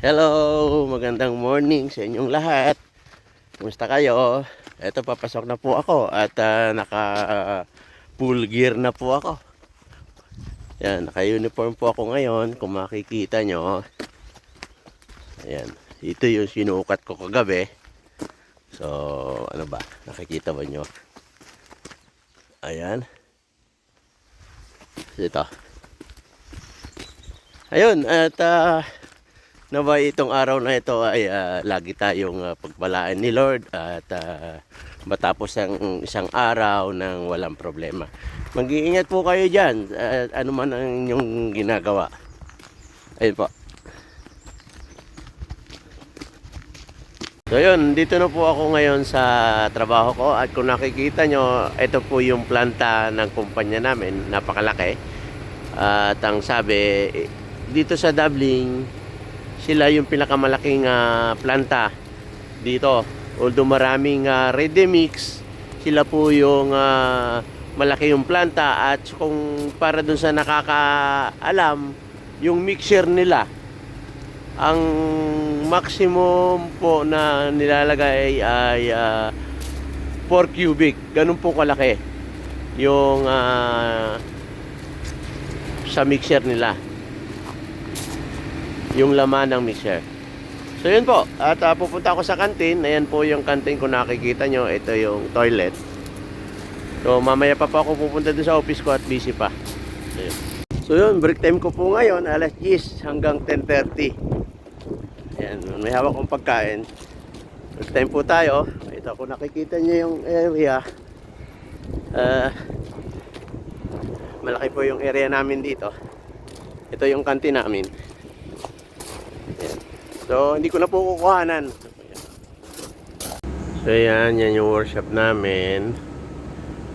Hello, magandang morning sa inyong lahat. Kumusta kayo? Ito papasok na po ako at ah, naka full gear na po ako. Yan, naka-uniform po ako ngayon kung makikita nyo. Ayan, ito yung sinukat ko kagabi. So, ano ba? Nakikita ba nyo? Ayan. Ito. Ayun, at ah, Naway itong araw na ito ay ah, lagi tayong ah, pagpalaan ni Lord at ah, matapos ang isang araw ng walang problema. Mag-iingat po kayo dyan at ano man ang inyong ginagawa. Ayun po. So yun, dito na po ako ngayon sa trabaho ko at kung nakikita nyo, ito po yung planta ng kumpanya namin, napakalaki. At ang sabi, dito sa Dublin, sila yung pinakamalaking ah, planta dito. Although maraming uh, ready mix, sila po yung ah, malaki yung planta at kung para dun sa nakakaalam, yung mixer nila ang maximum po na nilalagay ay ah, 4 cubic. Ganun po kalaki yung ah, sa mixer nila yung laman ng mixer. So yun po, at ah, pupunta ako sa kantin. Ayan po yung kantin kung nakikita nyo. Ito yung toilet. So mamaya pa po ako pupunta dun sa office ko at busy pa. Ayun. So yun, break time ko po ngayon, alas 10 hanggang 10.30. Ayan, may hawak kong pagkain. Break time po tayo. Ito kung nakikita nyo yung area. Ah, malaki po yung area namin dito. Ito yung kantin namin. So, hindi ko na po kukuhanan. So, yan. Yan yung workshop namin.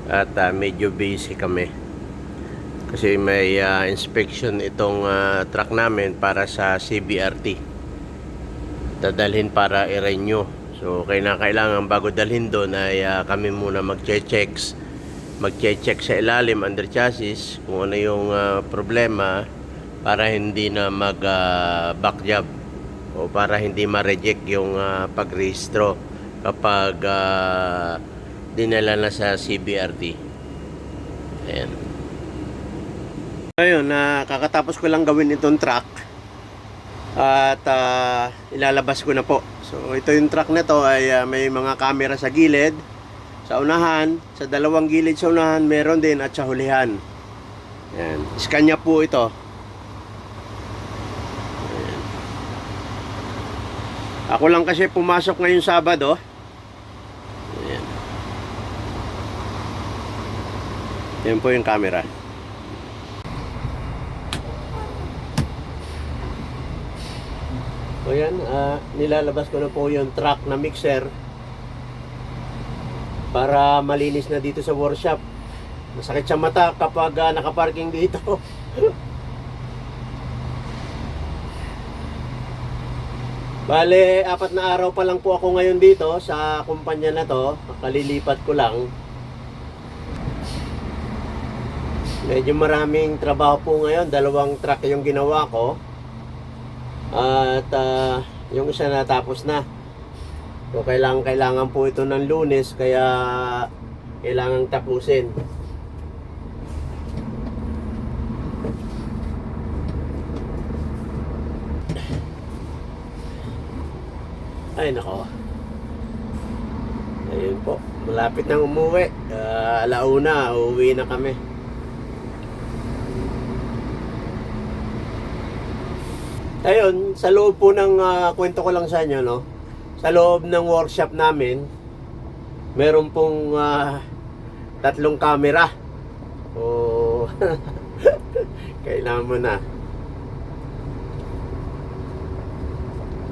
At ah, medyo busy kami. Kasi may ah, inspection itong ah, truck namin para sa CBRT. Dadalhin para i-renew. So, kailangan bago dalhin doon ay ah, kami muna mag-checks magche-check sa ilalim under chassis kung ano yung ah, problema para hindi na mag ah, back job o para hindi ma-reject yung ah, pagrehistro kapag ah, dinala na sa CBRT. Ayan. Ayun, na kakatapos ko lang gawin itong truck at ah, ilalabas ko na po. So ito yung truck na to ay ah, may mga camera sa gilid, sa unahan, sa dalawang gilid sa unahan meron din at sa hulihan. Ayan. Iskanya po ito. Ako lang kasi pumasok ngayong Sabado. Ayan. Yan po yung camera. So yan, ah, nilalabas ko na po yung truck na mixer para malinis na dito sa workshop. Masakit sa mata kapag ah, nakaparking dito. Bale, apat na araw pa lang po ako ngayon dito sa kumpanya na to. Kalilipat ko lang. Medyo maraming trabaho po ngayon. Dalawang truck yung ginawa ko. At ah, yung isa natapos na. So, kailangan, kailangan po ito ng lunes. Kaya kailangan tapusin. Ay, nako. Ayun po. Malapit nang umuwi. Uh, alauna, uuwi na kami. Ayun, sa loob po ng ah, kwento ko lang sa inyo, no? Sa loob ng workshop namin, meron pong ah, tatlong camera. O, kailangan mo na.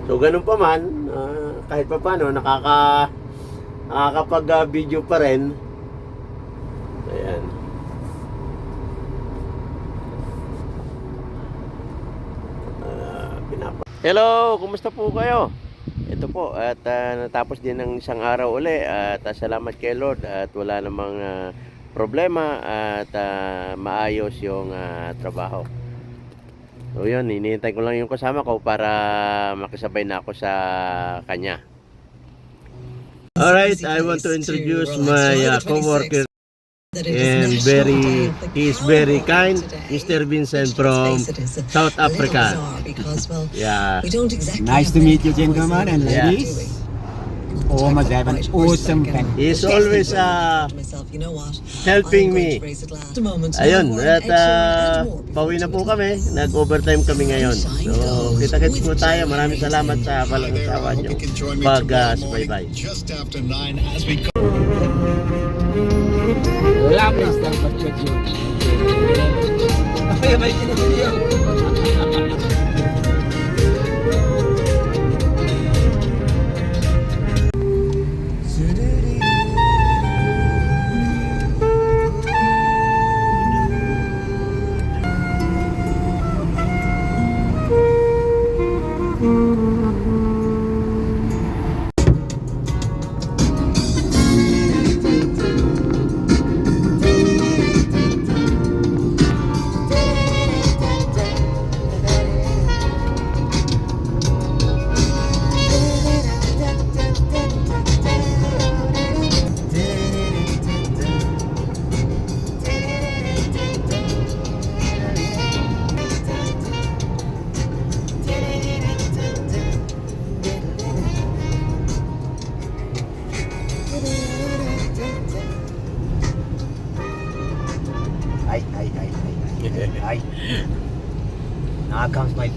So ganun pa man, ah, kahit pa paano nakaka nakakapag-video pa rin. Ayan. Pinapa- Hello, kumusta po kayo? Ito po at ah, natapos din ng isang araw uli at ah, salamat kay Lord at wala namang ah, problema at ah, maayos yung ah, trabaho. So yun, hinihintay ko lang yung kasama ko para makisabay na ako sa kanya. Alright, I want to introduce my uh, co-worker and very, he is very kind, Mr. Vincent from South Africa. Yeah. Nice to meet you, gentlemen and Yeah. Oh, must have an awesome fan. He's always uh, helping me. Ayun, at uh, pauwi na po kami. Nag-overtime kami ngayon. So, kita-kits po tayo. Maraming salamat sa walang asawa nyo. Pag uh, bye-bye. Just after nine as we Lovely はい。なあ、かんすまい。